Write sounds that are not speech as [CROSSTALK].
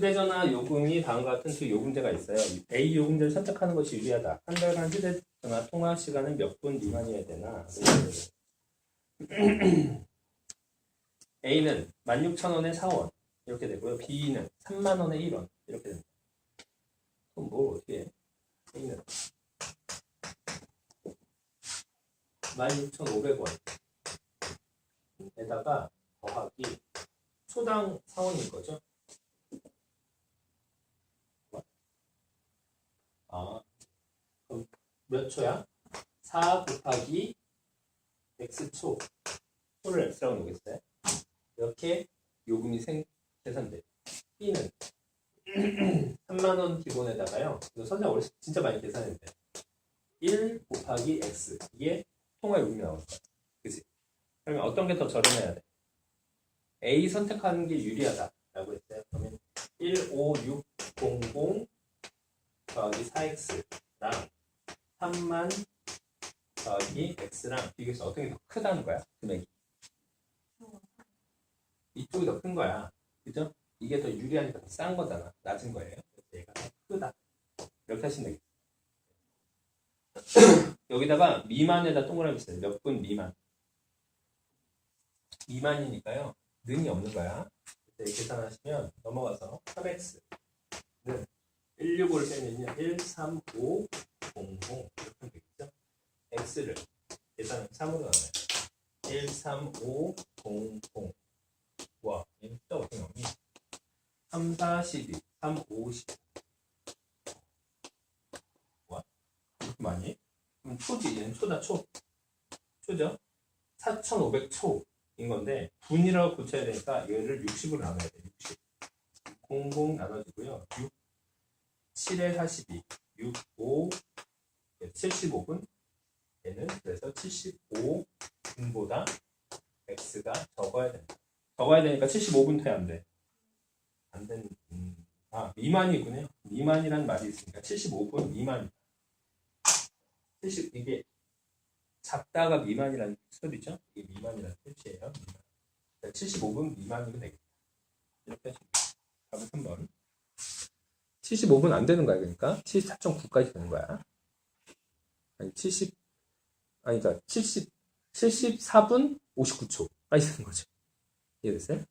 휴대전화 요금이 다음과 같은 두 요금제가 있어요. A 요금제를 선택하는 것이 유리하다. 한 달간 휴대전화 통화 시간은 몇 분 미만이어야 되나? [CLEARS THROAT] A는 16,000원에 4원 이렇게 되고요. B는 3만원에 1원 이렇게 됩니다. 그럼 뭘 어떻게 해? A는 16,500원 에다가 더하기 초당 4원인 거죠? 아, 그럼 몇 초야? 4 곱하기 x초. 초를 x라고 놓겠어요? 이렇게 요금이 생, 계산돼. B는 [CLEARS THROAT] 3만원 기본에다가요. 이거 선생 원래 진짜 많이 계산했는데. 1 곱하기 x. 이게 통화 요금이 나올 거야. 그치? 그러면 어떤 게 더 저렴해야 돼? A 선택하는 게 유리하다. 라고 했어요. 그러면 1, 5, 6, 0, 0 더하기 4x랑 3만 더하기 x랑 비교해서 어떤 게 더 크다는 거야 금액이? 이쪽이 더 큰 거야. 그죠? 이게 더 유리하니까 더 싼 거잖아. 낮은 거예요. 얘가 더 크다. 이렇게 하시면 되겠다. [COUGHS] 여기다가 미만에다 동그라미 치세요. 몇 분 미만? 미만이니까요. 는이 없는 거야. 이렇게 계산하시면 넘어가서 3x는 165를 빼면요. 1, 3, 5, 0, 0 이렇게 되겠죠? x를 계산은 3으로 나눠요. 1, 3, 5, 0, 0 와, 얘는 숫자 어떻게 나오니? 3, 4, 12, 3, 5, 10 와, 이렇게 많이? 그럼 초지, 얘는 초다, 초. 초죠? 4,500초인 건데 분이라고 고쳐야 되니까 얘를 60으로 나눠야 돼, 60. 00 나눠지고요. 6 7에 42, 6, 5, 75분. 얘는 그래서 75 분보다 x가 적어야 된다. 적어야 되니까 75분 돼야 안 돼. 안 되는, 음, 아, 미만이군요. 미만이라는 말이 있으니까 75분 미만. 70, 이게 작다가 미만이라는 소리죠? 이게 미만이라는 뜻이에요. 미만. 75분 미만이면 되겠다. 이렇게 하시면 돼요. 답은 3번. 75분 안 되는 거야, 그러니까. 74.9까지 되는 거야. 아니, 70, 아니, 그러니까 70, 74분 59초까지 되는 거죠. 이해됐어요?